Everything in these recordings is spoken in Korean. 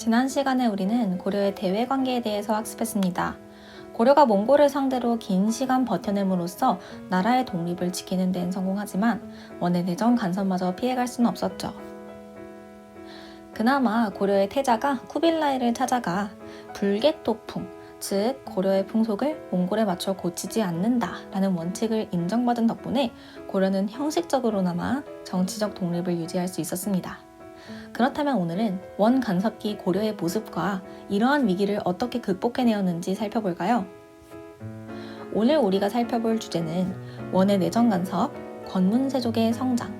지난 시간에 우리는 고려의 대외 관계에 대해서 학습했습니다. 고려가 몽골을 상대로 긴 시간 버텨냄으로써 나라의 독립을 지키는 데는 성공하지만 원의 내정 간섭마저 피해갈 수는 없었죠. 그나마 고려의 태자가 쿠빌라이를 찾아가 불개토풍, 즉 고려의 풍속을 몽골에 맞춰 고치지 않는다라는 원칙을 인정받은 덕분에 고려는 형식적으로나마 정치적 독립을 유지할 수 있었습니다. 그렇다면 오늘은 원 간섭기 고려의 모습과 이러한 위기를 어떻게 극복해내었는지 살펴볼까요? 오늘 우리가 살펴볼 주제는 원의 내정 간섭, 권문세족의 성장,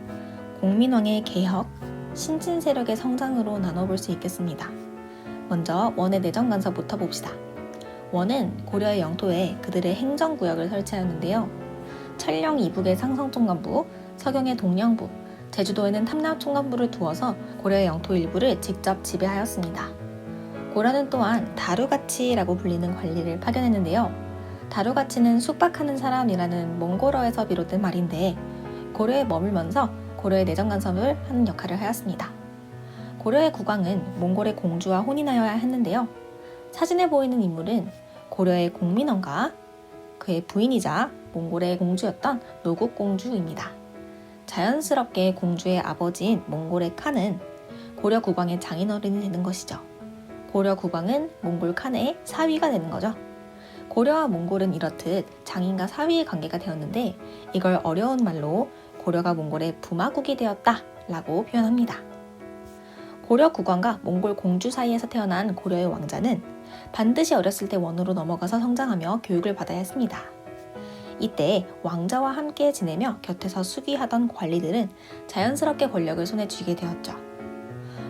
공민왕의 개혁, 신친 세력의 성장으로 나눠볼 수 있겠습니다. 먼저 원의 내정 간섭부터 봅시다. 원은 고려의 영토에 그들의 행정구역을 설치하였는데요. 찰령 이북의 상성총관부, 서경의 동령부, 제주도에는 탐납총관부를 두어서 고려의 영토 일부를 직접 지배하였습니다. 고려는 또한 다루가치라고 불리는 관리를 파견했는데요. 다루가치는 숙박하는 사람이라는 몽골어에서 비롯된 말인데 고려에 머물면서 고려의 내정 간섭을 하는 역할을 하였습니다. 고려의 국왕은 몽골의 공주와 혼인하여야 했는데요. 사진에 보이는 인물은 고려의 공민원과 그의 부인이자 몽골의 공주였던 노국 공주입니다. 자연스럽게 공주의 아버지인 몽골의 칸은 고려 국왕의 장인어른이 되는 것이죠. 고려 국왕은 몽골 칸의 사위가 되는 거죠. 고려와 몽골은 이렇듯 장인과 사위의 관계가 되었는데 이걸 어려운 말로 고려가 몽골의 부마국이 되었다 라고 표현합니다. 고려 국왕과 몽골 공주 사이에서 태어난 고려의 왕자는 반드시 어렸을 때 원으로 넘어가서 성장하며 교육을 받아야 했습니다. 이때 왕자와 함께 지내며 곁에서 수기하던 관리들은 자연스럽게 권력을 손에 쥐게 되었죠.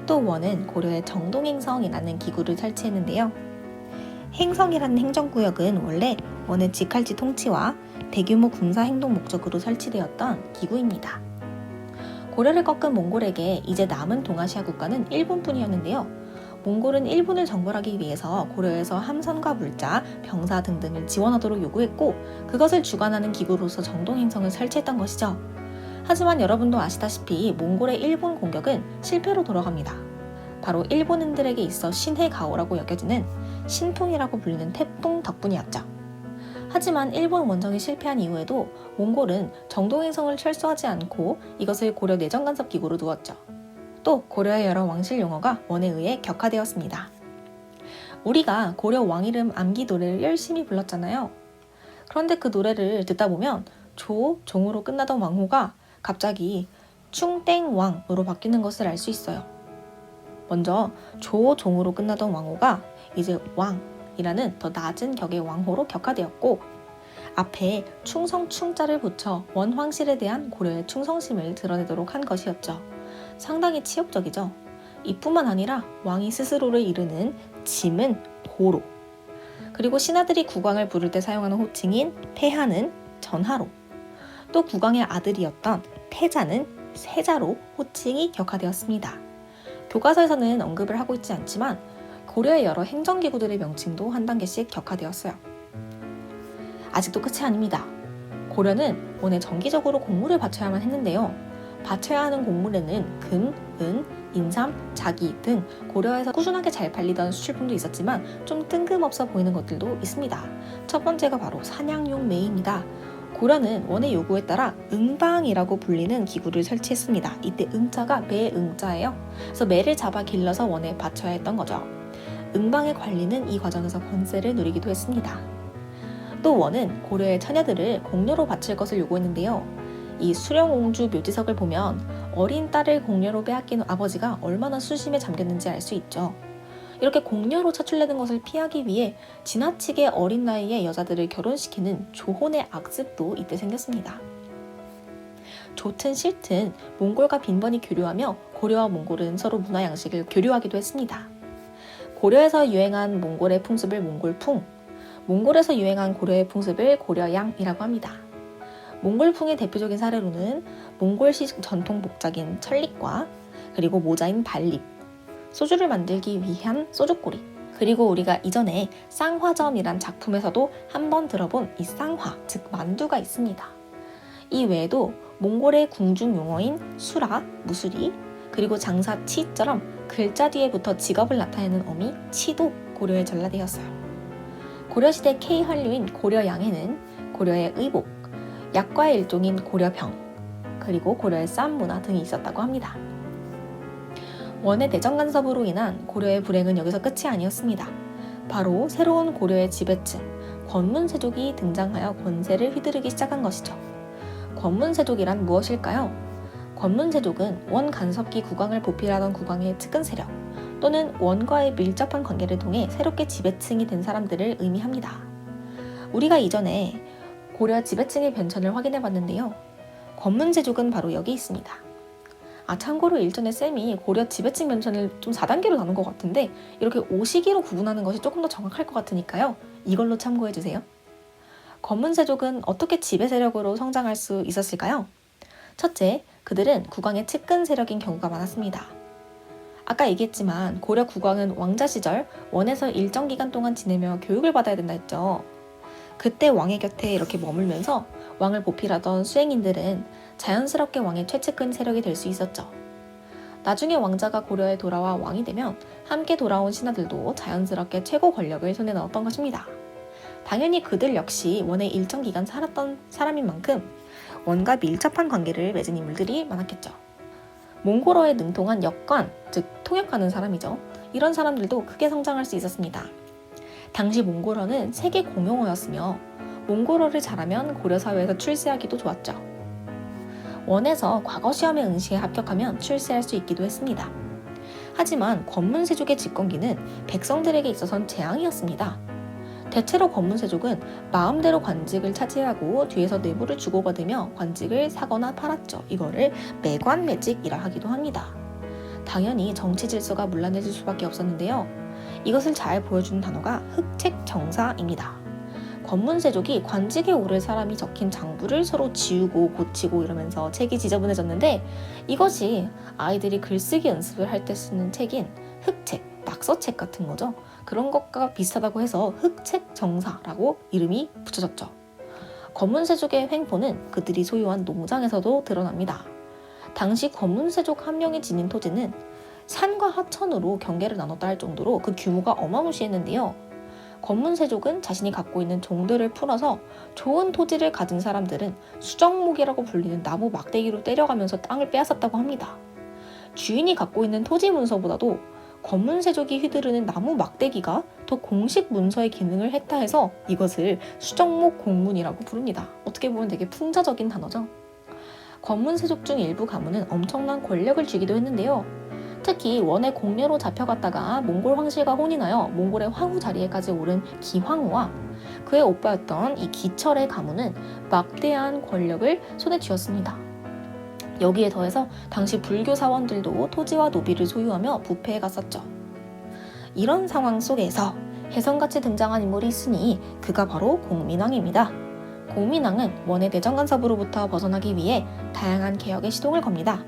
또 원은 고려의 정동행성이라는 기구를 설치했는데요. 행성이라는 행정구역은 원래 원의 직할지 통치와 대규모 군사 행동 목적으로 설치되었던 기구입니다. 고려를 꺾은 몽골에게 이제 남은 동아시아 국가는 일본뿐이었는데요. 몽골은 일본을 정벌하기 위해서 고려에서 함선과 물자, 병사 등등을 지원하도록 요구했고 그것을 주관하는 기구로서 정동행성을 설치했던 것이죠. 하지만 여러분도 아시다시피 몽골의 일본 공격은 실패로 돌아갑니다. 바로 일본인들에게 있어 신의 가오라고 여겨지는 신풍이라고 불리는 태풍 덕분이었죠. 하지만 일본 원정이 실패한 이후에도 몽골은 정동행성을 철수하지 않고 이것을 고려 내정 간섭 기구로 두었죠. 또 고려의 여러 왕실 용어가 원에 의해 격화되었습니다. 우리가 고려 왕 이름 암기 노래를 열심히 불렀잖아요. 그런데 그 노래를 듣다 보면 조, 종으로 끝나던 왕호가 갑자기 충땡왕으로 바뀌는 것을 알 수 있어요. 먼저 조, 종으로 끝나던 왕호가 이제 왕이라는 더 낮은 격의 왕호로 격화되었고 앞에 충성 충자를 붙여 원황실에 대한 고려의 충성심을 드러내도록 한 것이었죠. 상당히 치욕적이죠. 이뿐만 아니라 왕이 스스로를 이르는 짐은 보로 그리고 신하들이 국왕을 부를 때 사용하는 호칭인 폐하는 전하로 또 국왕의 아들이었던 태자는 세자로 호칭이 격화되었습니다. 교과서에서는 언급을 하고 있지 않지만 고려의 여러 행정기구들의 명칭도 한 단계씩 격화되었어요. 아직도 끝이 아닙니다. 고려는 원에 정기적으로 공물을 바쳐야만 했는데요. 바쳐야 하는 곡물에는 금, 은, 인삼, 자기 등 고려에서 꾸준하게 잘 팔리던 수출품도 있었지만 좀 뜬금없어 보이는 것들도 있습니다. 첫 번째가 바로 사냥용 매입니다. 고려는 원의 요구에 따라 응방이라고 불리는 기구를 설치했습니다. 이때 응자가 매 응자예요. 그래서 매를 잡아 길러서 원에 바쳐야 했던 거죠. 응방의 관리는 이 과정에서 권세를 누리기도 했습니다. 또 원은 고려의 처녀들을 공료로 바칠 것을 요구했는데요. 이 수령옹주 묘지석을 보면 어린 딸을 공녀로 빼앗긴 아버지가 얼마나 수심에 잠겼는지 알 수 있죠. 이렇게 공녀로 차출되는 것을 피하기 위해 지나치게 어린 나이에 여자들을 결혼시키는 조혼의 악습도 이때 생겼습니다. 좋든 싫든 몽골과 빈번히 교류하며 고려와 몽골은 서로 문화 양식을 교류하기도 했습니다. 고려에서 유행한 몽골의 풍습을 몽골풍, 몽골에서 유행한 고려의 풍습을 고려양이라고 합니다. 몽골풍의 대표적인 사례로는 몽골식 전통 복장인 철립과 그리고 모자인 발립, 소주를 만들기 위한 소주꼬리, 그리고 우리가 이전에 쌍화점이란 작품에서도 한번 들어본 이 쌍화, 즉 만두가 있습니다. 이 외에도 몽골의 궁중 용어인 수라, 무수리, 그리고 장사 치처럼 글자 뒤에 붙어 직업을 나타내는 어미 치도 고려의 전라대였어요. 고려시대 K 한류인 고려양에는 고려의 의복, 약과의 일종인 고려병, 그리고 고려의 쌈 문화 등이 있었다고 합니다. 원의 대전 간섭으로 인한 고려의 불행은 여기서 끝이 아니었습니다. 바로 새로운 고려의 지배층, 권문세족이 등장하여 권세를 휘두르기 시작한 것이죠. 권문세족이란 무엇일까요? 권문세족은 원 간섭기 국왕을 보필하던 국왕의 측근 세력 또는 원과의 밀접한 관계를 통해 새롭게 지배층이 된 사람들을 의미합니다. 우리가 이전에 고려 지배층의 변천을 확인해 봤는데요. 권문세족은 바로 여기 있습니다. 아 참고로 일전에 쌤이 고려 지배층 변천을 좀 4단계로 나눈 것 같은데 이렇게 5시기로 구분하는 것이 조금 더 정확할 것 같으니까요. 이걸로 참고해 주세요. 권문세족은 어떻게 지배 세력으로 성장할 수 있었을까요? 첫째, 그들은 국왕의 측근 세력인 경우가 많았습니다. 아까 얘기했지만 고려 국왕은 왕자 시절 원에서 일정 기간 동안 지내며 교육을 받아야 된다 했죠. 그때 왕의 곁에 이렇게 머물면서 왕을 보필하던 수행인들은 자연스럽게 왕의 최측근 세력이 될 수 있었죠. 나중에 왕자가 고려에 돌아와 왕이 되면 함께 돌아온 신하들도 자연스럽게 최고 권력을 손에 넣었던 것입니다. 당연히 그들 역시 원에 일정 기간 살았던 사람인 만큼 원과 밀접한 관계를 맺은 인물들이 많았겠죠. 몽골어에 능통한 역관, 즉 통역하는 사람이죠. 이런 사람들도 크게 성장할 수 있었습니다. 당시 몽골어는 세계 공용어였으며 몽골어를 잘하면 고려 사회에서 출세하기도 좋았죠. 원에서 과거 시험에 응시에 합격하면 출세할 수 있기도 했습니다. 하지만 권문세족의 집권기는 백성들에게 있어선 재앙이었습니다. 대체로 권문세족은 마음대로 관직을 차지하고 뒤에서 뇌물을 주고받으며 관직을 사거나 팔았죠. 이거를 매관매직이라 하기도 합니다. 당연히 정치 질서가 문란해질 수밖에 없었는데요. 이것을 잘 보여주는 단어가 흑책정사입니다. 권문세족이 관직에 오를 사람이 적힌 장부를 서로 지우고 고치고 이러면서 책이 지저분해졌는데 이것이 아이들이 글쓰기 연습을 할 때 쓰는 책인 흑책, 낙서책 같은 거죠. 그런 것과 비슷하다고 해서 흑책 정사라고 이름이 붙여졌죠. 권문세족의 횡포는 그들이 소유한 농장에서도 드러납니다. 당시 권문세족 한 명이 지닌 토지는 산과 하천으로 경계를 나눴다 할 정도로 그 규모가 어마무시했는데요. 권문세족은 자신이 갖고 있는 종들을 풀어서 좋은 토지를 가진 사람들은 수정목이라고 불리는 나무 막대기로 때려가면서 땅을 빼앗았다고 합니다. 주인이 갖고 있는 토지 문서보다도 권문세족이 휘두르는 나무 막대기가 더 공식 문서의 기능을 했다 해서 이것을 수정목 공문이라고 부릅니다. 어떻게 보면 되게 풍자적인 단어죠. 권문세족 중 일부 가문은 엄청난 권력을 쥐기도 했는데요. 특히 원의 공녀로 잡혀갔다가 몽골 황실과 혼인하여 몽골의 황후 자리에까지 오른 기황후와 그의 오빠였던 이 기철의 가문은 막대한 권력을 손에 쥐었습니다. 여기에 더해서 당시 불교 사원들도 토지와 노비를 소유하며 부패해 갔었죠. 이런 상황 속에서 혜성같이 등장한 인물이 있으니 그가 바로 공민왕입니다. 공민왕은 원의 대전 간섭으로부터 벗어나기 위해 다양한 개혁의 시동을 겁니다.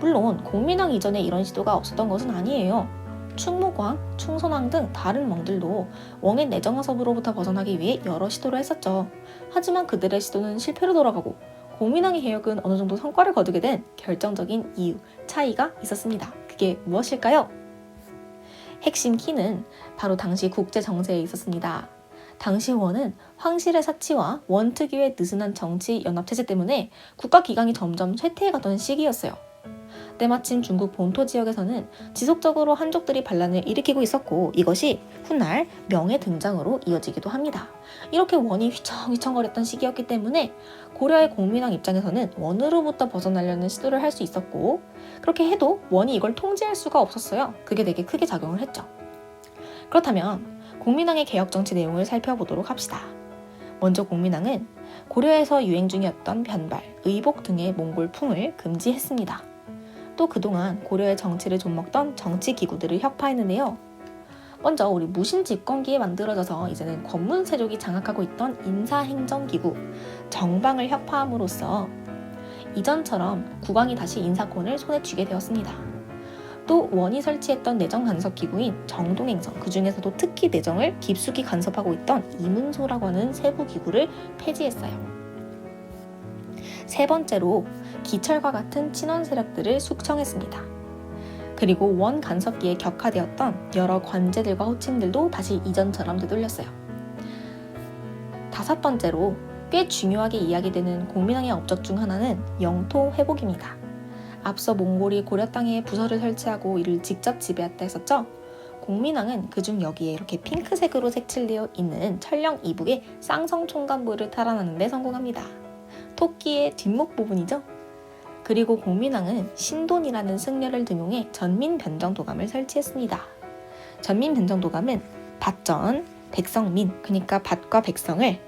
물론 공민왕 이전에 이런 시도가 없었던 것은 아니에요. 충무광, 충선왕 등 다른 왕들도 왕의 내정 간섭으로부터 벗어나기 위해 여러 시도를 했었죠. 하지만 그들의 시도는 실패로 돌아가고 공민왕의 개혁은 어느 정도 성과를 거두게 된 결정적인 이유, 차이가 있었습니다. 그게 무엇일까요? 핵심 키는 바로 당시 국제 정세에 있었습니다. 당시 원은 황실의 사치와 원 특유의 느슨한 정치 연합 체제 때문에 국가 기강이 점점 쇠퇴해가던 시기였어요. 때 마침 중국 본토 지역에서는 지속적으로 한족들이 반란을 일으키고 있었고 이것이 훗날 명의 등장으로 이어지기도 합니다. 이렇게 원이 휘청휘청거렸던 시기였기 때문에 고려의 공민왕 입장에서는 원으로부터 벗어나려는 시도를 할 수 있었고 그렇게 해도 원이 이걸 통제할 수가 없었어요. 그게 되게 크게 작용을 했죠. 그렇다면 공민왕의 개혁 정치 내용을 살펴보도록 합시다. 먼저 공민왕은 고려에서 유행 중이었던 변발, 의복 등의 몽골풍을 금지했습니다. 또 그동안 고려의 정치를 좀먹던 정치 기구들을 혁파했는데요. 먼저 우리 무신 집권기에 만들어져서 이제는 권문세족이 장악하고 있던 인사행정기구 정방을 혁파함으로써 이전처럼 국왕이 다시 인사권을 손에 쥐게 되었습니다. 또 원이 설치했던 내정 간섭 기구인 정동행성 그 중에서도 특히 내정을 깊숙이 간섭하고 있던 이문소라고 하는 세부 기구를 폐지했어요. 세 번째로 기철과 같은 친원 세력들을 숙청했습니다. 그리고 원 간섭기에 격화되었던 여러 관제들과 호칭들도 다시 이전처럼 되돌렸어요. 다섯 번째로 꽤 중요하게 이야기되는 공민왕의 업적 중 하나는 영토 회복입니다. 앞서 몽골이 고려 땅에 부서를 설치하고 이를 직접 지배했다 했었죠? 공민왕은 그중 여기에 이렇게 핑크색으로 색칠되어 있는 철령 이북의 쌍성 총관부를 탈환하는 데 성공합니다. 토끼의 뒷목 부분이죠? 그리고 공민왕은 신돈이라는 승려를 등용해 전민 변정 도감을 설치했습니다. 전민 변정 도감은 밭전, 백성민, 그러니까 밭과 백성을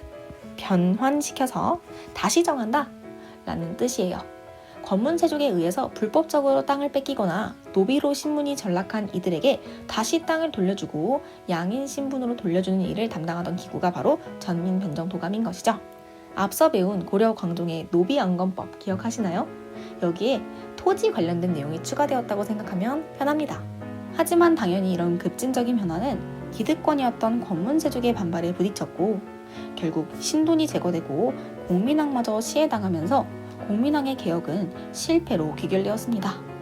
변환시켜서 다시 정한다 라는 뜻이에요. 권문세족에 의해서 불법적으로 땅을 뺏기거나 노비로 신분이 전락한 이들에게 다시 땅을 돌려주고 양인 신분으로 돌려주는 일을 담당하던 기구가 바로 전민변정도감인 것이죠. 앞서 배운 고려 광종의 노비안건법 기억하시나요? 여기에 토지 관련된 내용이 추가되었다고 생각하면 편합니다. 하지만 당연히 이런 급진적인 변화는 기득권이었던 권문세족의 반발에 부딪혔고 결국 신돈이 제거되고 공민왕마저 시해당하면서 공민왕의 개혁은 실패로 귀결되었습니다.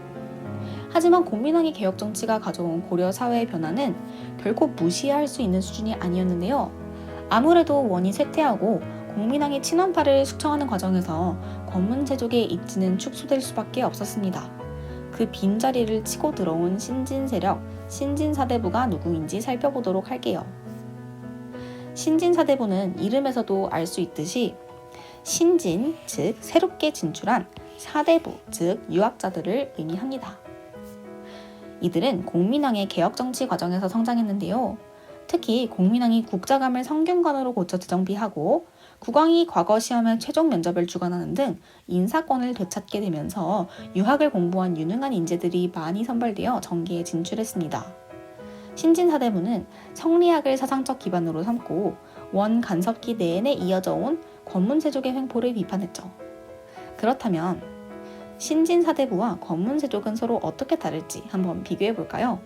하지만 공민왕의 개혁 정치가 가져온 고려 사회의 변화는 결코 무시할 수 있는 수준이 아니었는데요. 아무래도 원이 쇠퇴하고 공민왕의 친원파를 숙청하는 과정에서 권문제족의 입지는 축소될 수밖에 없었습니다. 그 빈자리를 치고 들어온 신진 세력, 신진 사대부가 누구인지 살펴보도록 할게요. 신진 사대부는 이름에서도 알 수 있듯이 신진, 즉 새롭게 진출한 사대부, 즉 유학자들을 의미합니다. 이들은 공민왕의 개혁 정치 과정에서 성장했는데요. 특히 공민왕이 국자감을 성균관으로 고쳐 재정비하고 국왕이 과거 시험에 최종 면접을 주관하는 등 인사권을 되찾게 되면서 유학을 공부한 유능한 인재들이 많이 선발되어 정계에 진출했습니다. 신진사대부는 성리학을 사상적 기반으로 삼고 원 간섭기 내내 이어져 온 권문세족의 횡포를 비판했죠. 그렇다면 신진사대부와 권문세족은 서로 어떻게 다를지 한번 비교해 볼까요?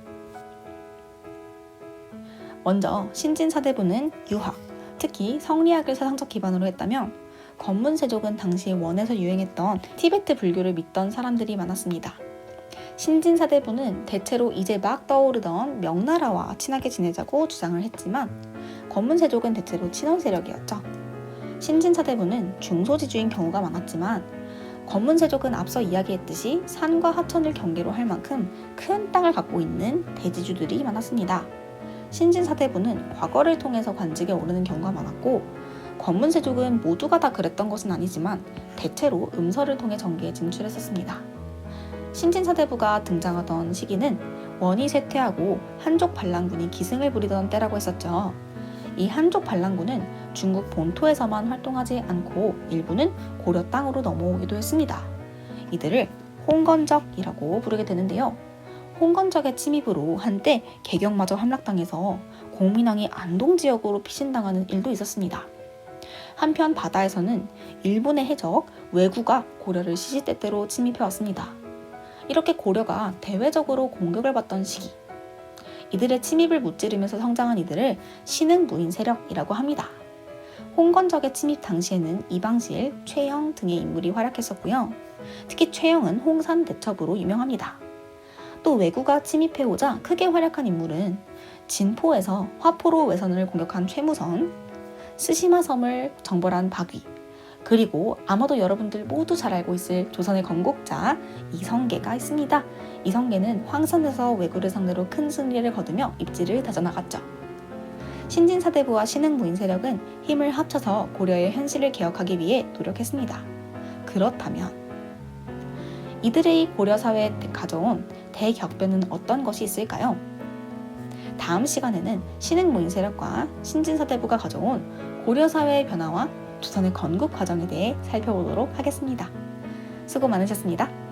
먼저 신진사대부는 유학, 특히 성리학을 사상적 기반으로 했다면 권문세족은 당시 원에서 유행했던 티베트 불교를 믿던 사람들이 많았습니다. 신진사대부는 대체로 이제 막 떠오르던 명나라와 친하게 지내자고 주장을 했지만 권문세족은 대체로 친원 세력이었죠. 신진사대부는 중소지주인 경우가 많았지만 권문세족은 앞서 이야기했듯이 산과 하천을 경계로 할 만큼 큰 땅을 갖고 있는 대지주들이 많았습니다. 신진 사대부는 과거를 통해서 관직에 오르는 경우가 많았고 권문세족은 모두가 다 그랬던 것은 아니지만 대체로 음서를 통해 정계에 진출했었습니다. 신진사대부가 등장하던 시기는 원이 쇠퇴하고 한족 반란군이 기승을 부리던 때라고 했었죠. 이 한족 반란군은 중국 본토에서만 활동하지 않고 일부는 고려 땅으로 넘어오기도 했습니다. 이들을 홍건적이라고 부르게 되는데요. 홍건적의 침입으로 한때 개경마저 함락당해서 공민왕이 안동 지역으로 피신당하는 일도 있었습니다. 한편 바다에서는 일본의 해적 왜구가 고려를 시시때때로 침입해왔습니다. 이렇게 고려가 대외적으로 공격을 받던 시기 이들의 침입을 무찌르면서 성장한 이들을 신흥무인 세력이라고 합니다. 홍건적의 침입 당시에는 이방실, 최영 등의 인물이 활약했었고요. 특히 최영은 홍산 대첩으로 유명합니다. 또 왜구가 침입해오자 크게 활약한 인물은 진포에서 화포로 외선을 공격한 최무선, 스시마 섬을 정벌한 박위, 그리고 아마도 여러분들 모두 잘 알고 있을 조선의 건국자 이성계가 있습니다. 이성계는 황선에서 왜구를 상대로 큰 승리를 거두며 입지를 다져나갔죠. 신진사대부와 신흥무인 세력은 힘을 합쳐서 고려의 현실을 개혁하기 위해 노력했습니다. 그렇다면 이들의 고려 사회에 가져온 대격변은 어떤 것이 있을까요? 다음 시간에는 신흥무인 세력과 신진사대부가 가져온 고려 사회의 변화와 조선의 건국 과정에 대해 살펴보도록 하겠습니다. 수고 많으셨습니다.